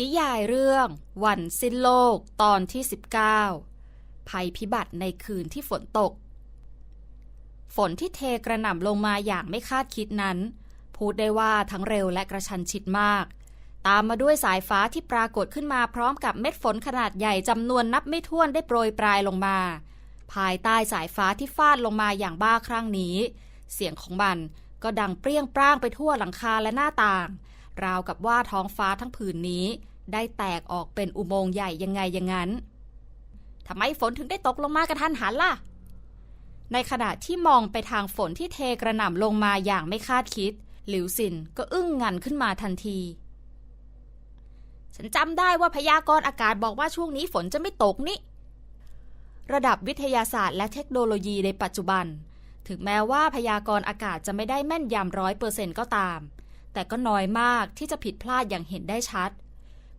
นิยายเรื่องวันสิ้นโลกตอนที่ 19 ภัยพิบัติในคืนที่ฝนตก ฝนที่เทกระหน่ำลงมาอย่างไม่คาดคิดนั้น พูดได้ว่าทั้งเร็วและกระชันชิดมาก ตามมาด้วยสายฟ้าที่ปรากฏขึ้นมาพร้อมกับเม็ดฝนขนาดใหญ่จำนวนนับไม่ถ้วนได้โปรยปลายลงมา ภายใต้สายฟ้าที่ฟาดลงมาอย่างบ้าครั้งนี้ เสียงของมันก็ดังเปรี้ยงปร้างไปทั่วหลังคาและหน้าต่าง ราวกับว่าท้องฟ้าทั้งผืนนี้ ได้แตกออกเป็นอุโมงค์ใหญ่ยังไงอย่างนั้นทำไมฝนถึงได้ตกลงมากระทันหันล่ะ ในขณะที่มองไปทางฝนที่เทกระหน่ำลงมาอย่างไม่คาดคิด หลิวสินก็อึ้งงันขึ้นมาทันที ฉันจำได้ว่าพยากรณ์อากาศบอกว่าช่วงนี้ฝนจะไม่ตกนี่ ระดับวิทยาศาสตร์และเทคโนโลยีในปัจจุบัน ถึงแม้ว่าพยากรณ์อากาศจะไม่ได้แม่นยำร้อยเปอร์เซ็นต์ก็ตาม แต่ก็น้อยมากที่จะผิดพลาดอย่างเห็นได้ชัด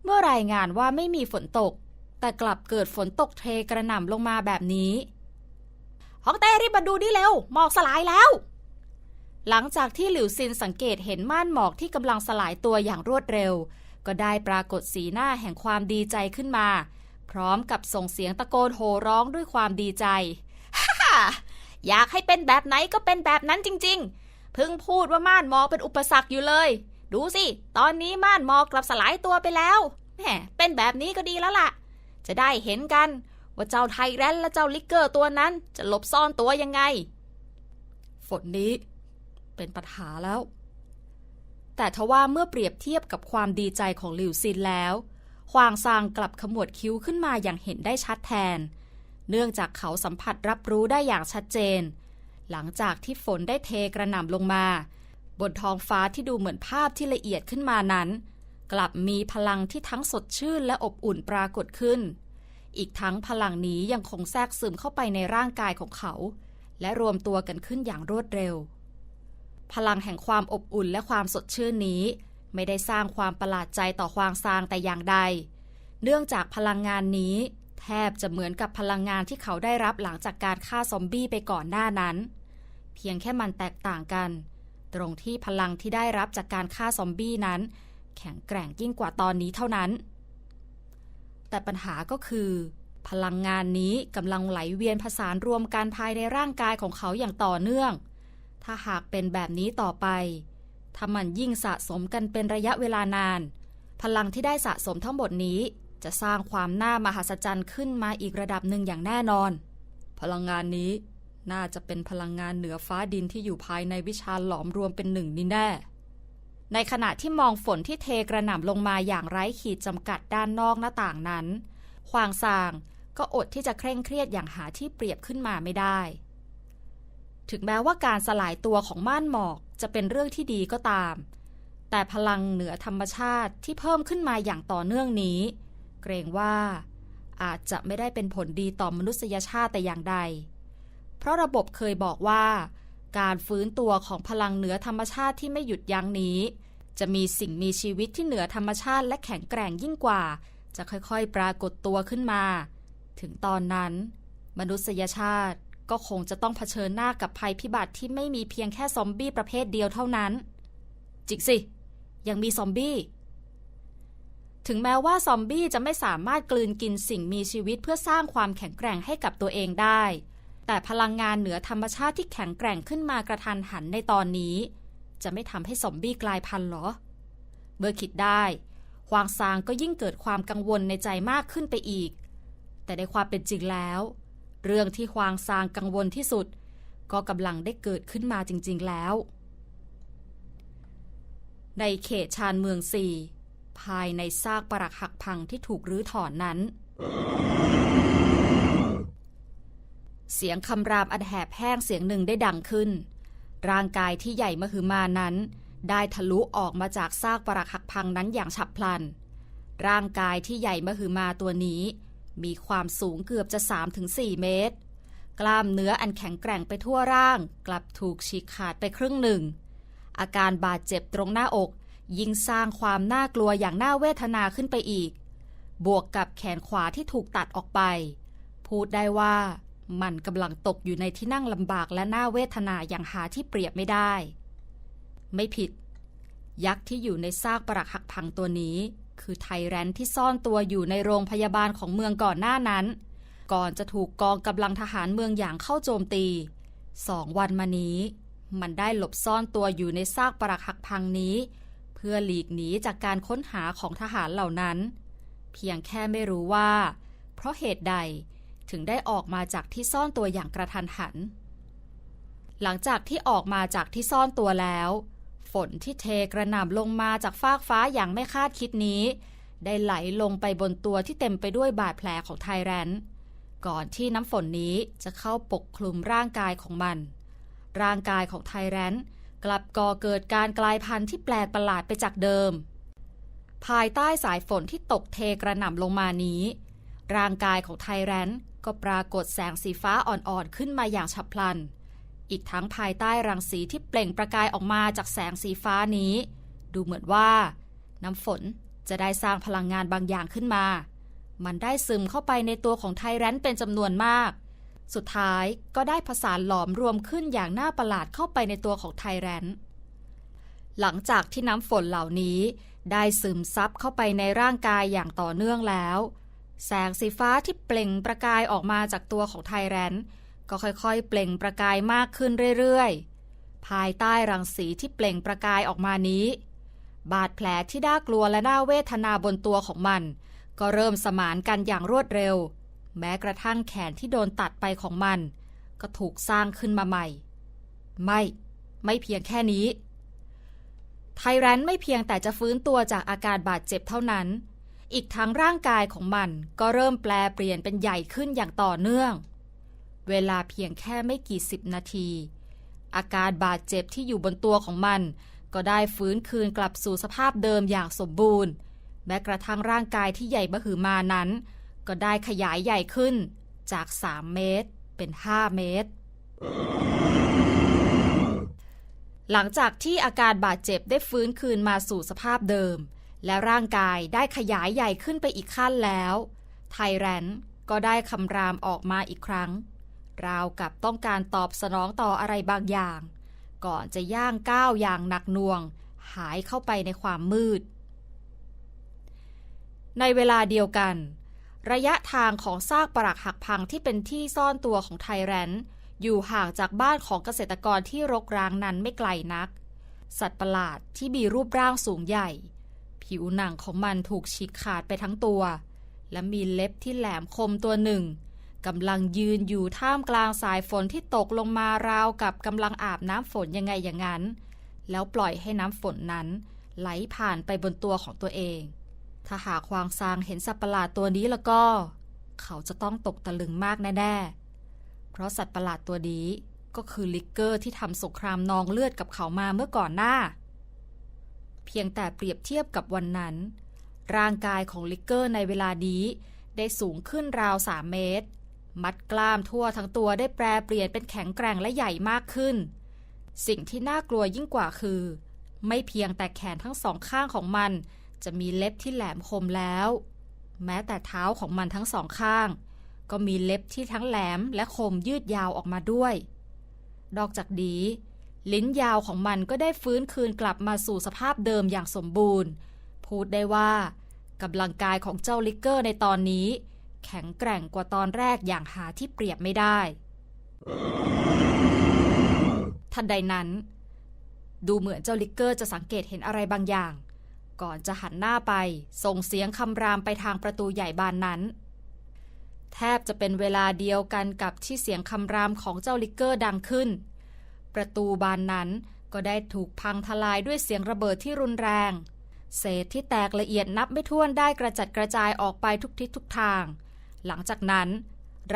เมื่อรายงานว่าไม่มีฝนตก แต่กลับเกิดฝนตกเทกระหน่ำลงมาแบบนี้ฮองเต้รีบมาดูดิเร็วหมอกสลายแล้ว หลังจากที่หลิวซินสังเกตเห็นม่านหมอกที่กำลังสลายตัวอย่างรวดเร็ว ก็ได้ปรากฏสีหน้าแห่งความดีใจขึ้นมา พร้อมกับส่งเสียงตะโกนโห่ร้องด้วยความดีใจฮ่าอยากให้เป็นแบบไหนก็เป็นแบบนั้นจริง ๆ เพิ่งพูดว่าม่านหมอกเป็นอุปสรรคอยู่เลย ดูสิ ตอนนี้ม่านหมอกกลับสลายตัวไปแล้วแหมเป็นแบบนี้ก็ดีแล้วล่ะ จะได้เห็นกัน ว่าเจ้าไทแรนและเจ้าลิกเกอร์ตัวนั้นจะหลบซ่อนตัวยังไง ฝนนี้ เป็นปัญหาแล้ว แต่ทว่าเมื่อเปรียบเทียบกับความดีใจของหลิวซินแล้วควางซางกลับขมวดคิ้วขึ้นมาอย่างเห็นได้ชัดแทน เนื่องจากเขาสัมผัสรับรู้ได้อย่างชัดเจน หลังจากที่ฝนได้เทกระหน่ำลงมา บนท้องฟ้าที่ดูเหมือนภาพที่ละเอียดขึ้นมานั้น กลับมีพลังที่ทั้งสดชื่นและอบอุ่นปรากฏขึ้น อีกทั้งพลังนี้ยังคงแทรกซึมเข้าไปในร่างกายของเขา และรวมตัวกันขึ้นอย่างรวดเร็ว พลังแห่งความอบอุ่นและความสดชื่นนี้ ไม่ได้สร้างความประหลาดใจต่อควางซางแต่อย่างใด เนื่องจากพลังงานนี้แทบจะเหมือนกับพลังงานที่เขาได้รับหลังจากการฆ่าซอมบี้ไปก่อนหน้านั้น เพียงแค่มันแตกต่างกัน ตรงที่พลังที่ได้รับจากการฆ่าซอมบี้นั้น แข็งแกร่งยิ่งกว่าตอนนี้เท่านั้น แต่ปัญหาก็คือ พลังงานนี้กำลังไหลเวียนผสานรวมกันภายในร่างกายของเขาอย่างต่อเนื่อง ถ้าหากเป็นแบบนี้ต่อไปถ้ามันยิ่งสะสมกันเป็นระยะเวลานาน พลังที่ได้สะสมทั้งหมดนี้จะสร้างความน่ามหัศจรรย์ขึ้นมาอีกระดับหนึ่งอย่างแน่นอน พลังงานนี้ น่าจะเป็นพลังงานเหนือฟ้าดินที่อยู่ภายในวิชาหลอมรวมเป็นหนึ่งนี่แน่ในขณะที่มองฝนที่เทกระหน่ำลงมาอย่างไร้ขีดจำกัดด้านนอกหน้าต่างนั้นควางซางก็อดที่จะเคร่งเครียดอย่างหาที่เปรียบขึ้นมาไม่ได้ ถึงแม้ว่าการสลายตัวของม่านหมอกจะเป็นเรื่องที่ดีก็ตาม แต่พลังเหนือธรรมชาติที่เพิ่มขึ้นมาอย่างต่อเนื่องนี้ เกรงว่าอาจจะไม่ได้เป็นผลดีต่อมนุษยชาติแต่อย่างใด เพราะระบบเคยบอกว่า การฟื้นตัวของพลังเหนือธรรมชาติที่ไม่หยุดยั้งนี้ จะมีสิ่งมีชีวิตที่เหนือธรรมชาติและแข็งแกร่งยิ่งกว่า จะค่อยๆ ปรากฏตัวขึ้นมา ถึงตอนนั้น มนุษยชาติก็คงจะต้องเผชิญหน้ากับภัยพิบัติที่ไม่มีเพียงแค่ซอมบี้ประเภทเดียวเท่านั้น จิกสิ ยังมีซอมบี้ ถึงแม้ว่าซอมบี้จะไม่สามารถกลืนกินสิ่งมีชีวิตเพื่อสร้างความแข็งแกร่งให้กับตัวเองได้ แต่พลังงานเหนือธรรมชาติที่แข็งแกร่งขึ้นมากระทันหันในตอนนี้ จะไม่ทำให้ซอมบี้กลายพันธุ์หรอ เมื่อคิดได้ควางซางก็ยิ่งเกิดความกังวลในใจมากขึ้นไปอีก แต่ในความเป็นจริงแล้ว เรื่องที่ควางซางกังวลที่สุด ก็กำลังได้เกิดขึ้นมาจริง ๆแล้ว ในเขตชานเมืองสี่ภายในซากปรักหักพังที่ถูกรื้อถอนนั้น เสียงคำรามอันแหบแห้งเสียงหนึ่งได้ดังขึ้น ร่างกายที่ใหญ่มหึมานั้น ได้ทะลุออกมาจากซากปรักหักพังนั้นอย่างฉับพลัน ร่างกายที่ใหญ่มหึมาตัวนี้ มีความสูงเกือบจะ 3-4 เมตร กล้ามเนื้ออันแข็งแกร่งไปทั่วร่าง กลับถูกฉีกขาดไปครึ่งหนึ่ง อาการบาดเจ็บตรงหน้าอก ยิ่งสร้างความน่ากลัวอย่างน่าเวทนาขึ้นไปอีก บวกกับแขนขวาที่ถูกตัดออกไป พูดได้ว่า มันกำลังตกอยู่ในที่นั่งลำบากและน่าเวทนาอย่างหาที่เปรียบไม่ได้ ไม่ผิด ยักษ์ที่อยู่ในซากปรักหักพังตัวนี้ คือไทแรนที่ซ่อนตัวอยู่ในโรงพยาบาลของเมืองก่อนหน้านั้น ก่อนจะถูกกองกำลังทหารเมืองอย่างเข้าโจมตีสองวันมานี้ มันได้หลบซ่อนตัวอยู่ในซากปรักหักพังนี้ เพื่อหลีกหนีจากการค้นหาของทหารเหล่านั้น เพียงแค่ไม่รู้ว่า เพราะเหตุใด ถึงได้ออกมาจากที่ซ่อนตัวอย่างกระทันหัน หลังจากที่ออกมาจากที่ซ่อนตัวแล้ว ฝนที่เทกระหน่ำลงมาจากฟากฟ้าอย่างไม่คาดคิดนี้ ได้ไหลลงไปบนตัวที่เต็มไปด้วยบาดแผลของไทแรนก่อนที่น้ำฝนนี้จะเข้าปกคลุมร่างกายของมัน ร่างกายของไทแรนกลับก่อเกิดการกลายพันธุ์ที่แปลกประหลาดไปจากเดิม ภายใต้สายฝนที่ตกเทกระหน่ำลงมานี้ ร่างกายของไทแรน ก็ปรากฏแสงสีฟ้าอ่อนๆขึ้นมาอย่างฉับพลัน อีกทั้งภายใต้รังสีที่เปล่งประกายออกมาจากแสงสีฟ้านี้ ดูเหมือนว่า น้ำฝนจะได้สร้างพลังงานบางอย่างขึ้นมา มันได้ซึมเข้าไปในตัวของไทแรนเป็นจำนวนมาก สุดท้ายก็ได้ผสานหลอมรวมขึ้นอย่างน่าประหลาดเข้าไปในตัวของไทแรนหลังจากที่น้ำฝนเหล่านี้ ได้ซึมซับเข้าไปในร่างกายอย่างต่อเนื่องแล้ว แสงสีฟ้าที่เปล่งประกายออกมาจากตัวของไทแรนก็ค่อยๆ เปล่งประกายมากขึ้นเรื่อยๆ ภายใต้รังสีที่เปล่งประกายออกมานี้ บาดแผลที่น่ากลัวและน่าเวทนาบนตัวของมัน ก็เริ่มสมานกันอย่างรวดเร็ว แม้กระทั่งแขนที่โดนตัดไปของมัน ก็ถูกสร้างขึ้นมาใหม่ ไม่ ไม่เพียงแค่นี้ ไทแรนไม่เพียงแต่จะฟื้นตัวจากอาการบาดเจ็บเท่านั้น อีกทั้งร่างกายของมันก็เริ่มแปลเปลี่ยนเป็นใหญ่ขึ้นอย่างต่อเนื่อง เวลาเพียงแค่ไม่กี่สิบนาที อาการบาดเจ็บที่อยู่บนตัวของมัน ก็ได้ฟื้นคืนกลับสู่สภาพเดิมอย่างสมบูรณ์ แม้กระทั่งร่างกายที่ใหญ่บะหือมานั้น ก็ได้ขยายใหญ่ขึ้นจาก 3 เมตร เป็น 5 เมตร หลังจากที่อาการบาดเจ็บได้ฟื้นคืนมาสู่สภาพเดิม และร่างกายได้ขยายใหญ่ขึ้นไปอีกขั้นแล้ว ไทแรนก็ได้คำรามออกมาอีกครั้ง ราวกับต้องการตอบสนองต่ออะไรบางอย่าง ก่อนจะย่างก้าวอย่างหนักหน่วง หายเข้าไปในความมืด ในเวลาเดียวกัน ระยะทางของซากปรักหักพังที่เป็นที่ซ่อนตัวของไทแรนอยู่ห่างจากบ้านของเกษตรกรที่รกร้างนั้นไม่ไกลนัก สัตว์ประหลาดที่มีรูปร่างสูงใหญ่ ผิวหนังของมันถูกฉีกขาดไปทั้งตัว และมีเล็บที่แหลมคมตัวหนึ่งกำลังยืนอยู่ท่ามกลางสายฝนที่ตกลงมาราวกับกำลังอาบน้ำฝนยังไงอย่างนั้น แล้วปล่อยให้น้ำฝนนั้น ไหลผ่านไปบนตัวของตัวเอง ถ้าหากควางซางเห็นสัตว์ประหลาดตัวนี้แล้วก็ เขาจะต้องตกตะลึงมากแน่ๆ เพราะสัตว์ประหลาดตัวนี้ก็คือลิกเกอร์ที่ทำสงครามนองเลือดกับเขามาเมื่อก่อนหน้า เพียงแต่เปรียบเทียบกับวันนั้น ร่างกายของลิกเกอร์ในเวลานี้ ได้สูงขึ้นราว3เมตร มัดกล้ามทั่วทั้งตัวได้แปรเปลี่ยนเป็นแข็งแกร่งและใหญ่มากขึ้น สิ่งที่น่ากลัวยิ่งกว่าคือ ไม่เพียงแต่แขนทั้งสองข้างของมัน จะมีเล็บที่แหลมคมแล้ว แม้แต่เท้าของมันทั้งสองข้าง ก็มีเล็บที่ทั้งแหลมและคมยืดยาวออกมาด้วย นอกจากนี้ ลิ้นยาวของมันก็ได้ฟื้นคืนกลับมาสู่สภาพเดิมอย่างสมบูรณ์ พูดได้ว่ากำลังกายของเจ้าลิกเกอร์ในตอนนี้ แข็งแกร่งกว่าตอนแรกอย่างหาที่เปรียบไม่ได้ ทันใดนั้น ดูเหมือนเจ้าลิกเกอร์จะสังเกตเห็นอะไรบางอย่าง ก่อนจะหันหน้าไป ส่งเสียงคำรามไปทางประตูใหญ่บานนั้น แทบจะเป็นเวลาเดียวกันกับที่เสียงคำรามของเจ้าลิกเกอร์ดังขึ้น ประตูบานนั้นก็ได้ถูกพังทลายด้วยเสียงระเบิดที่รุนแรง เศษที่แตกละเอียดนับไม่ถ้วนได้กระจัดกระจายออกไปทุกทิศทุกทาง หลังจากนั้น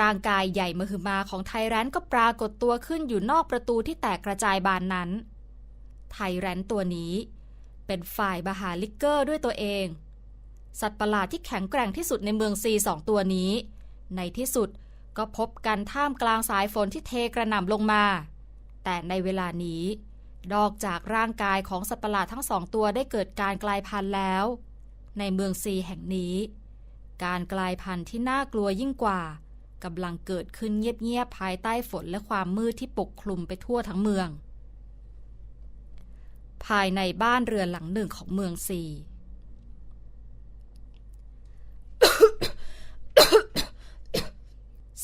ร่างกายใหญ่มหึมาของไทแรนก็ปรากฏตัวขึ้นอยู่นอกประตูที่แตกกระจายบานนั้น ไทแรนตัวนี้ เป็นฝ่ายบาหาลิกเกอร์ด้วยตัวเอง สัตว์ประหลาดที่แข็งแกร่งที่สุดในเมืองซีสองตัวนี้ ในที่สุดก็พบกันท่ามกลางสายฝนที่เทกระหน่ำลงมา แต่ในเวลานี้ นอกจากร่างกายของสัตว์ประหลาดทั้งสองตัวได้เกิดการกลายพันธุ์แล้ว ในเมืองซีแห่งนี้ การกลายพันธุ์ที่น่ากลัวยิ่งกว่ากำลังเกิดขึ้นเงียบๆภายใต้ฝนและความมืดที่ปกคลุมไปทั่วทั้งเมือง ภายในบ้านเรือนหลังหนึ่งของเมืองซี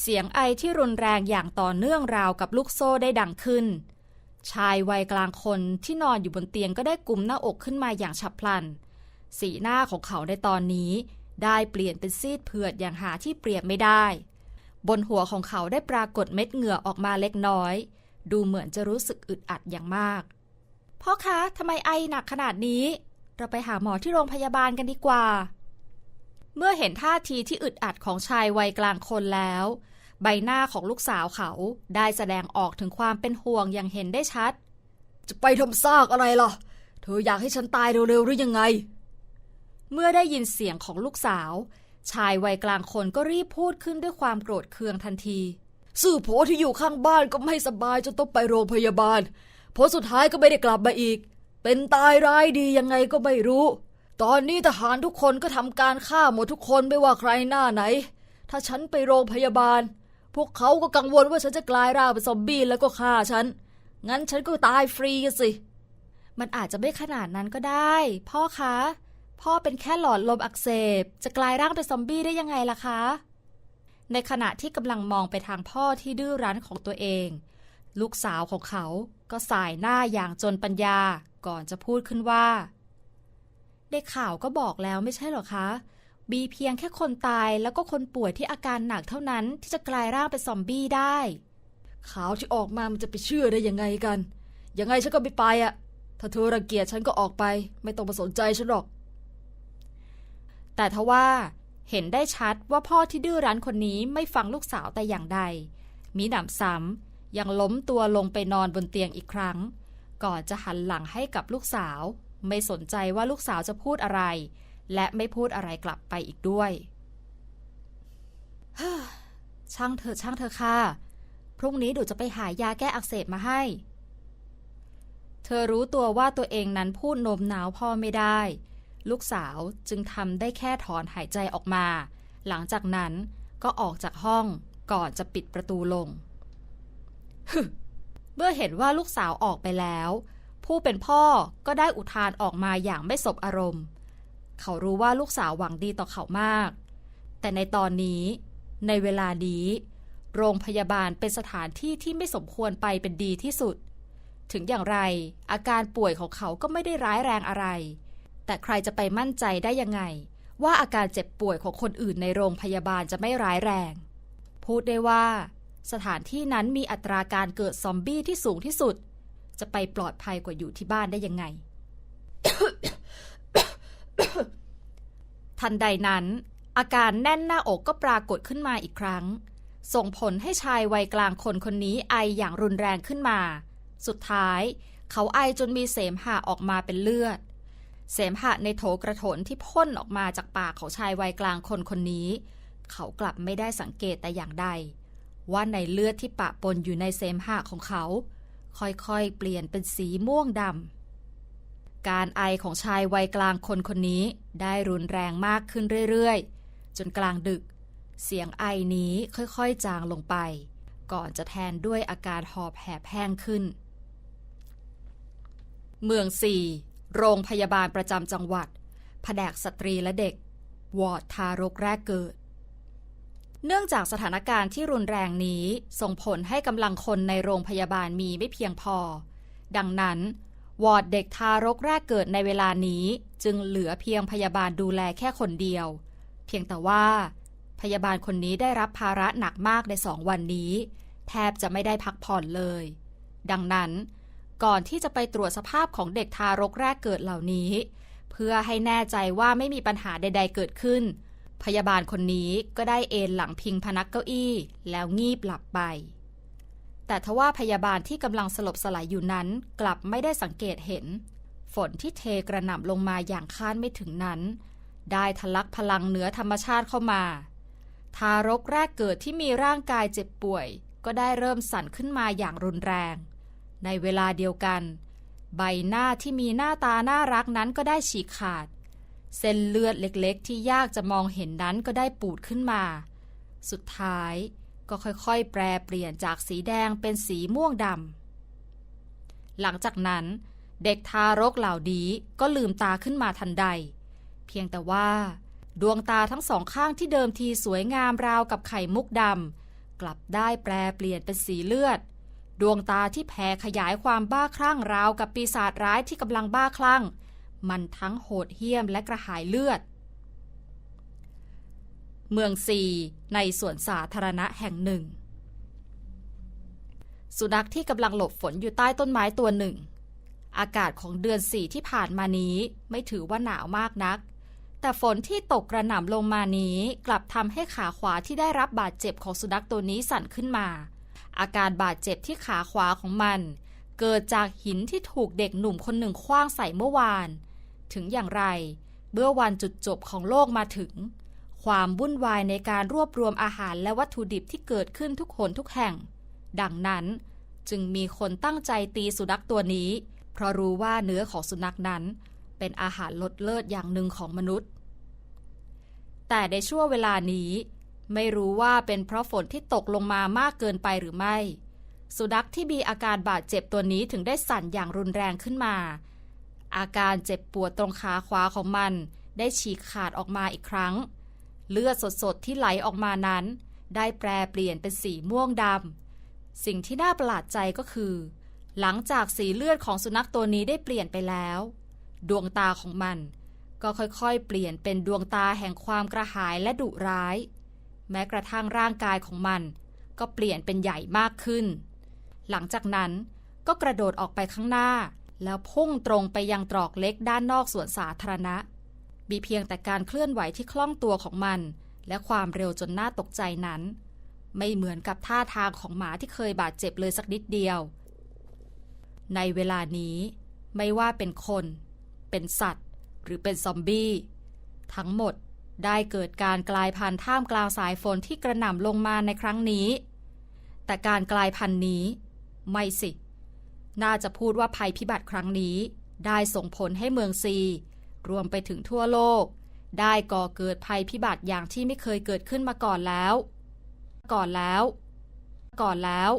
สียงไอที่รุนแรงอย่างต่อเนื่องราวกับลูกโซ่ได้ดังขึ้น ชายวัยกลางคนที่นอนอยู่บนเตียงก็ได้กลุ่มหน้าอกขึ้นมาอย่างฉับพลัน สีหน้าของเขาในตอนนี้ ได้เปลี่ยนเป็นซีดเผือดอย่างหาที่เปรียบไม่ได้ บนหัวของเขาได้ปรากฏเม็ดเหงื่อออกมาเล็กน้อย ดูเหมือนจะรู้สึกอึดอัดอย่างมาก พ่อคะทำไมไอหนักขนาดนี้ เราไปหาหมอที่โรงพยาบาลกันดีกว่าเมื่อเห็นท่าทีที่อึดอัดของชายวัยกลางคนแล้ว ใบหน้าของลูกสาวเขาได้แสดงออกถึงความเป็นห่วงอย่างเห็นได้ชัด จะไปทำซากอะไรล่ะ เธออยากให้ฉันตายเร็วๆหรือยังไง เมื่อได้ยินเสียงของลูกสาว ชายวัยกลางคนก็รีบพูดขึ้นด้วยความโกรธเคืองทันทีสื่อโผที่อยู่ข้างบ้านก็ไม่สบายจนต้องไปโรงพยาบาลผลสุดท้ายก็ไม่ได้กลับมาอีก เป็นตายร้ายดียังไงก็ไม่รู้ ตอนนี้ทหารทุกคนก็ทำการฆ่าหมดทุกคนไม่ว่าใครหน้าไหน ถ้าฉันไปโรงพยาบาล พวกเขาก็กังวลว่าฉันจะกลายร่างเป็นซอมบี้แล้วก็ฆ่าฉัน งั้นฉันก็ตายฟรีกันสิ มันอาจจะไม่ขนาดนั้นก็ได้ พ่อคะ พ่อเป็นแค่หลอดลมอักเสบ จะกลายร่างเป็นซอมบี้ได้ยังไงล่ะคะ ในขณะที่กำลังมองไปทางพ่อที่ดื้อรั้นของตัวเอง ลูกสาวของเขาก็สายหน้าอย่างจนปัญญาก่อนจะพูดขึ้นว่า ได้ข่าวก็บอกแล้วไม่ใช่หรอคะ บีเพียงแค่คนตายแล้วก็คนป่วยที่อาการหนักเท่านั้นที่จะกลายร่างเป็นซอมบี้ได้ ข่าวที่ออกมามันจะไปเชื่อได้ยังไงกัน ยังไงฉันก็ไม่ไปอะถ้าเธอรังเกียจฉันก็ออกไป ไม่ต้องมาสนใจฉันหรอก แต่ทว่าเห็นได้ชัดว่าพ่อที่ดื้อรั้นคนนี้ไม่ฟังลูกสาวแต่อย่างใด มีหนำซ้ำยังล้มตัวลงไปนอนบนเตียงอีกครั้ง ก่อนจะหันหลังให้กับลูกสาว ไม่สนใจว่าลูกสาวจะพูดอะไร และไม่พูดอะไรกลับไปอีกด้วยช่างเถอช่างเถอค่ะ พรุ่งนี้ดูจะไปหายาแก้อักเสบมาให้ เธอรู้ตัวว่าตัวเองนั้นพูดโน้มน้าวพ่อไม่ได้ ลูกสาวจึงทำได้แค่ถอนหายใจออกมา หลังจากนั้นก็ออกจากห้องก่อนจะปิดประตูลง เมื่อเห็นว่าลูกสาวออกไปแล้ว ผู้เป็นพ่อก็ได้อุทานออกมาอย่างไม่สบอารมณ์ เขารู้ว่าลูกสาวหวังดีต่อเขามาก แต่ในตอนนี้ ในเวลานี้ โรงพยาบาลเป็นสถานที่ที่ไม่สมควรไปเป็นดีที่สุด ถึงอย่างไร อาการป่วยของเขาก็ไม่ได้ร้ายแรงอะไร แต่ใครจะไปมั่นใจได้ยังไง ว่าอาการเจ็บป่วยของคนอื่นในโรงพยาบาลจะไม่ร้ายแรง พูดได้ว่า สถานที่นั้นมีอัตราการเกิดซอมบี้ที่สูงที่สุด จะไปปลอดภัยกว่าอยู่ที่บ้านได้ยังไง ทันใดนั้น อาการแน่นหน้าอกก็ปรากฏขึ้นมาอีกครั้ง ส่งผลให้ชายวัยกลางคนคนนี้ไออย่างรุนแรงขึ้นมา สุดท้าย เขาไอจนมีเสมหะออกมาเป็นเลือด เสมหะในโถกระโถนที่พ่นออกมาจากปากของชายวัยกลางคนคนนี้ เขากลับไม่ได้สังเกตแต่อย่างใด ว่าในเลือดที่ปะปนอยู่ในเสมหะของเขา ค่อยๆ เปลี่ยนเป็นสีม่วงดำ การไอของชายวัยกลางคนคนนี้ได้รุนแรงมากขึ้นเรื่อยๆ จนกลางดึก เสียงไอนี้ค่อยๆจางลงไป ก่อนจะแทนด้วยอาการหอบแหบแห้งขึ้น เมืองสี่โรงพยาบาลประจำจังหวัด แผนกสตรีและเด็ก วอร์ดทารกแรกเกิด เนื่องจากสถานการณ์ที่รุนแรงนี้ส่งผลให้กำลังคนในโรงพยาบาลมีไม่เพียงพอ ดังนั้น วอร์ดเด็กทารกแรกเกิดในเวลานี้จึงเหลือเพียงพยาบาลดูแลแค่คนเดียว เพียงแต่ว่า พยาบาลคนนี้ได้รับภาระหนักมากในสองวันนี้ แทบจะไม่ได้พักผ่อนเลย ดังนั้น ก่อนที่จะไปตรวจสภาพของเด็กทารกแรกเกิดเหล่านี้ เพื่อให้แน่ใจว่าไม่มีปัญหาใด ๆ เกิดขึ้น พยาบาลคนนี้ก็ได้เอนหลังพิงพนักเก้าอี้ แล้วงีบหลับไป แต่ทว่าพยาบาลที่กำลังสลบสลายอยู่นั้น กลับไม่ได้สังเกตเห็น ฝนที่เทกระหน่ำลงมาอย่างคาดไม่ถึงนั้น ได้ทะลักพลังเหนือธรรมชาติเข้ามา ทารกแรกเกิดที่มีร่างกายเจ็บป่วย ก็ได้เริ่มสั่นขึ้นมาอย่างรุนแรง ในเวลาเดียวกัน ใบหน้าที่มีหน้าตาน่ารักนั้นก็ได้ฉีกขาด เส้นเลือดเล็กๆ ที่ยากจะมองเห็นนั้นก็ได้ปูดขึ้นมา สุดท้าย ก็ค่อยๆ แปรเปลี่ยนจากสีแดงเป็นสีม่วงดำหลังจากนั้น เด็กทารกเหล่านี้ก็ลืมตาขึ้นมาทันใด เพียงแต่ว่า ดวงตาทั้งสองข้างที่เดิมทีสวยงามราวกับไข่มุกดำกลับได้แปรเปลี่ยนเป็นสีเลือด ดวงตาที่แผ่ขยายความบ้าคลั่งราวกับปีศาจร้ายที่กำลังบ้าคลั่ง มันทั้งโหดเหี้ยมและกระหายเลือด เมืองซีในสวนสาธารณะแห่งหนึ่ง สุนัขที่กำลังหลบฝนอยู่ใต้ต้นไม้ตัวหนึ่ง อากาศของเดือนสี่ที่ผ่านมานี้ไม่ถือว่าหนาวมากนัก แต่ฝนที่ตกกระหน่ำลงมานี้กลับทำให้ขาขวาที่ได้รับบาดเจ็บของสุนัขตัวนี้สั่นขึ้นมา อาการบาดเจ็บที่ขาขวาของมัน เกิดจากหินที่ถูกเด็กหนุ่มคนหนึ่งคว้างใส่เมื่อวาน ถึงอย่างไร เมื่อวันจุดจบของโลกมาถึง ความวุ่นวายในการรวบรวมอาหารและวัตถุดิบที่เกิดขึ้นทุกคนทุกแห่ง ดังนั้นจึงมีคนตั้งใจตีสุนัขตัวนี้ เพราะรู้ว่าเนื้อของสุนัขนั้น เป็นอาหารลดเลิศอย่างหนึ่งของมนุษย์ แต่ในช่วงเวลานี้ ไม่รู้ว่าเป็นเพราะฝนที่ตกลงมามากเกินไปหรือไม่ สุนัขที่มีอาการบาดเจ็บตัวนี้ถึงได้สั่นอย่างรุนแรงขึ้นมา อาการเจ็บปวดตรงขาขวาของมัน ได้ฉีกขาดออกมาอีกครั้ง เลือดสดๆที่ไหลออกมานั้น ได้แปรเปลี่ยนเป็นสีม่วงดำสิ่งที่น่าประหลาดใจก็คือ หลังจากสีเลือดของสุนัขตัวนี้ได้เปลี่ยนไปแล้ว ดวงตาของมันก็ค่อยๆ เปลี่ยนเป็นดวงตาแห่งความกระหายและดุร้าย แม้กระทั่งร่างกายของมัน ก็เปลี่ยนเป็นใหญ่มากขึ้น หลังจากนั้นก็กระโดดออกไปข้างหน้า แล้วพุ่งตรงไปยังตรอกเล็กด้านนอกสวนสาธารณะ มีเพียงแต่การเคลื่อนไหวที่คล่องตัวของมัน และความเร็วจนน่าตกใจนั้น ไม่เหมือนกับท่าทางของหมาที่เคยบาดเจ็บเลยสักนิดเดียว ในเวลานี้ ไม่ว่าเป็นคน เป็นสัตว์ หรือเป็นซอมบี้ ทั้งหมดได้เกิดการกลายพันธุ์ท่ามกลางสายฝนที่กระหน่ำลงมาในครั้งนี้ แต่การกลายพันธุ์นี้ ไม่สิ น่าจะพูดว่าภัยพิบัติครั้งนี้ ได้ส่งผลให้เมืองซี รวมไปถึงทั่วโลก ได้ก่อเกิดภัยพิบัติอย่างที่ไม่เคยเกิดขึ้นมาก่อนแล้ว ก่อนแล้ว ก่อนแล้ว